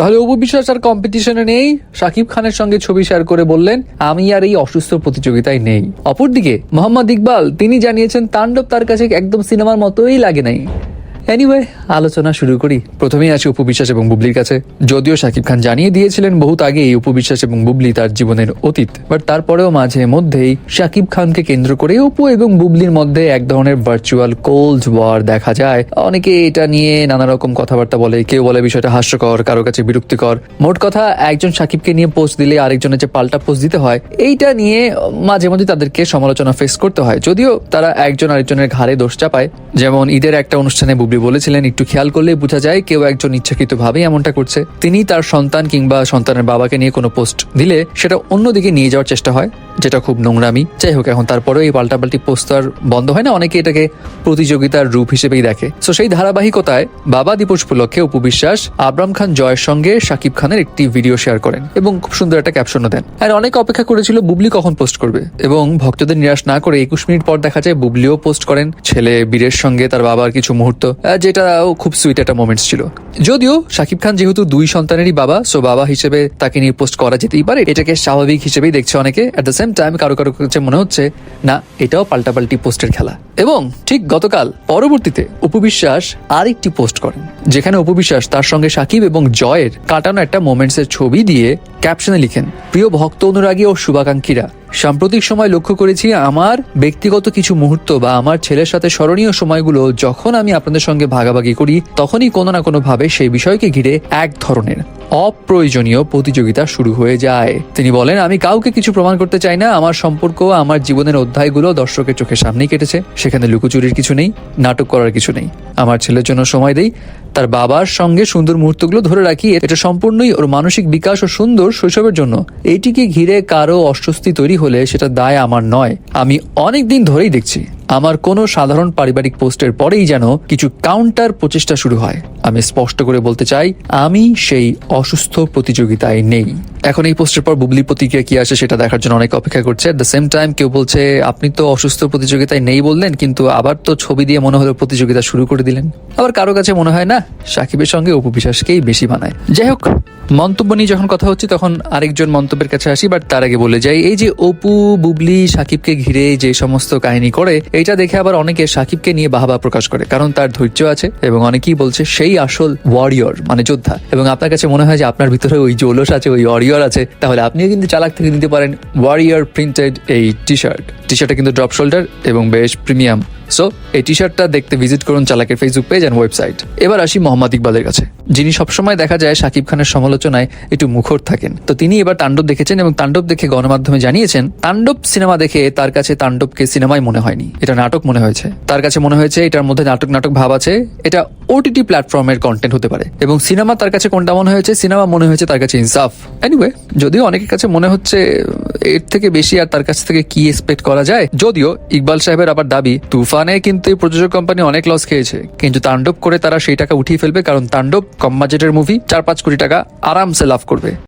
তাহলে অপু বিশ্বাস আর কম্পিটিশনে নেই? শাকিব খানের সঙ্গে ছবি শেয়ার করে বললেন, আমি আর এই অসুস্থ প্রতিযোগিতায় নেই। অপরদিকে মোহাম্মদ ইকবাল, তিনি জানিয়েছেন, তাণ্ডব তার কাছে একদম সিনেমার মতোই লাগে নাই। এনিওয়ে আলোচনা শুরু করি। প্রথমেই আছে উপবিশ্বাস এবং বুবলির কাছে। যদিও শাকিব খান জানিয়ে দিয়েছিলেন বহুত আগে এই উপবিশ্বাস এবং বুবলি তার জীবনের অতীত বাট তারপরেও মাঝে মধ্যেই শাকিব খানকে কেন্দ্র করে অপু এবং বুবলির মধ্যে এক ধরনের ভার্চুয়াল কোল্ড ওয়ার দেখা যায়। অনেকে এটা নিয়ে নানা রকম কথাবার্তা বলে, কেউ বলে বিষয়টা হাস্যকর, কারও কাছে বিরক্তিকর। মোট কথা, একজন শাকিবকে নিয়ে পোস্ট দিলে আরেকজনের যে পাল্টা পোস্ট দিতে হয়, এইটা নিয়ে মাঝে মধ্যে তাদেরকে সমালোচনা ফেস করতে হয়। যদিও তারা একজন আরেকজনের ঘাড়ে দোষ চাপায়, যেমন ঈদের একটা অনুষ্ঠানে বুবলি বলেছিলেন, একটু খেয়াল করলে বোঝা যায় কেউ একজন ইচ্ছাকৃত ভাবে এমনটা করছে। তিনি তার সন্তান কিংবা সন্তানের বাবাকে নিয়ে কোনো পোস্ট দিলে সেটা অন্যদিকে নিয়ে যাওয়ার চেষ্টা হয়। যেটা খুব নোংরামি। যাই হোক, এখন তারপরেও এই পাল্টাপাল্টি পোস্ট আর বন্ধ হয় না, অনেকে এটাকে প্রতিযোগিতার রূপ হিসেবেই দেখে। তো সেই ধারাবাহিকতায় বাবা দিবস উপলক্ষে উপবিশ্বাস আবরাম খান জয়ের সঙ্গে শাকিব খানের একটি ভিডিও শেয়ার করেন এবং খুব সুন্দর একটা ক্যাপশনও দেন। আর অনেক অপেক্ষা করেছিল, বুবলি কখন পোস্ট করবে? এবং ভক্তদের নিরাশ না করে একুশ মিনিট পর দেখা যায় বুবলিও পোস্ট করেন ছেলে বীরের সঙ্গে তার বাবার কিছু মুহূর্ত যেটাও খুব সুইট একটা মোমেন্টস ছিল। যদিও শাকিব খান যেহেতু দুই সন্তানেরই বাবা সো বাবা হিসেবে তাকে নিয়ে পোস্ট করা যেতেই পারে, এটাকে স্বাভাবিক হিসেবেই দেখছে অনেকে। অ্যাট দ্য সেম টাইম কারও কারও কাছে মনে হচ্ছে, না, এটাও পাল্টাপাল্টি পোস্টের খেলা। এবং ঠিক গতকাল পরবর্তীতে উপবিশ্বাস আরেকটি পোস্ট করেন, যেখানে উপবিশ্বাস তার সঙ্গে সাকিব এবং জয়ের কাটানো একটা মোমেন্টসের ছবি দিয়ে ক্যাপশনে লিখেন, প্রিয় ভক্ত অনুরাগী ও শুভাকাঙ্ক্ষীরা সাম্প্রতিক সময় লক্ষ্য করেছি আমার ব্যক্তিগত কিছু মুহূর্ত বা আমার ছেলের সাথে স্মরণীয় সময়গুলো যখন আমি আপনাদের সঙ্গে ভাগাভাগি করি, তখনই কোনো না কোনো ভাবে সেই বিষয়কে ঘিরে এক ধরনের অপ্রয়োজনীয় প্রতিযোগিতা শুরু হয়ে যায়। তিনি বলেন, আমি কাউকে কিছু প্রমাণ করতে চাই না। আমার সম্পর্ক, আমার জীবনের অধ্যায়গুলো দর্শকের চোখের সামনেই কেটেছে। সেখানে লুকোচুরির কিছু নেই, নাটক করার কিছু নেই। আমার ছেলের জন্য সময় দেই। তার বাবার সঙ্গে সুন্দর মুহূর্তগুলো ধরে রাখি। এটা সম্পূর্ণই ওর মানসিক বিকাশ ও সুন্দর শৈশবের জন্য। এইটিকে ঘিরে কারও অস্বস্তি তৈরি হলে সেটা দায় আমার নয়। আমি অনেক দিন ধরেই দেখছি। আমার কোনো সাধারণ পারিবারিক পোস্টের পরেই যেন কিছু কাউন্টার প্রচেষ্টা শুরু হয়। আমি স্পষ্ট করে বলতে চাই, আমি সেই অসুস্থ প্রতিযোগিতায় নেই। এখন এই পোস্টের পর বুবলি প্রতিক্রিয়া কি আসে সেটা দেখার জন্য অনেক অপেক্ষা করছে। এট দ্য সেম টাইম কেউ বলছে, আপনি তো অসুস্থ প্রতিযোগিতায় নেই বললেন, কিন্তু আবার তো ছবি দিয়ে মনে হলো প্রতিযোগিতা শুরু করে দিলেন। আবার কারও কাছে মনে হয়, না, সাকিবের সঙ্গে অপু বিশ্বাসকেই বেশি মানায়। যাই হোক মন্তব্য নিয়ে যখন কথা হচ্ছে, তখন আরেকজন মন্তব্যের কাছে আসি বাট তার আগে বলে যাই। এই যে অপু, বুবলি, সাকিবকে ঘিরে যে সমস্ত কাহিনী করে এটা দেখে আবার অনেকে সাকিবকে নিয়ে বাহবা প্রকাশ করে, কারণ তার ধৈর্য আছে এবং অনেকেই বলছে সেই আসল ওয়ারিয়র মানে যোদ্ধা। এবং আপনার কাছে মনে হয় যে আপনার ভিতরে ওই জোলস আছে, ওই ওয়ারিয়র আছে, তাহলে আপনিও কিন্তু চালাক থেকে নিতে পারেন ওয়ারিয়র প্রিন্টেড এই টি শার্ট টি শার্টটা কিন্তু ড্রপ শোল্ডার এবং বেশ প্রিমিয়াম সো এই টি শার্টটা দেখতে ভিজিট করুন চালাকের ফেসবুক পেজ অ্যান্ড ওয়েবসাইট এবার আসি মোহাম্মদ ইকবালের কাছে, যিনি সবসময় দেখা যায় শাকিব খানের সমালোচনায় একটু মুখর থাকেন। তো তিনি এবার তাণ্ডব দেখেছেন এবং তাণ্ডব দেখে গণমাধ্যমে জানিয়েছেন, তাণ্ডব সিনেমা দেখে তার কাছে তাণ্ডবকে সিনেমায় মনে হয়নি। এটা নাটক মনে হয়েছে। তার কাছে মনে হয়েছে এটার মধ্যে নাটক নাটক ভাব আছে। এটা ওটিটি প্ল্যাটফর্মের কন্টেন্ট হতে পারে। এবং সিনেমা তার কাছে কোনটা মনে হয়েছে? সিনেমা মনে হয়েছে তার কাছে ইনসাফ এনিওয়ে যদিও অনেকের কাছে মনে হচ্ছে এর থেকে বেশি আর তার কাছ থেকে কি এক্সপেক্ট করা যায়, যদিও ইকবাল সাহেবের আবার দাবি, তুফানে কিন্তু এই প্রযোজক কোম্পানি অনেক লস খেয়েছে। কিন্তু তাণ্ডব করে তারা সেই টাকা উঠিয়ে ফেলবে, কারণ তাণ্ডব, কম বাজেটের মুভি চার পাঁচ কোটি টাকা আরামসে লাভ করবে।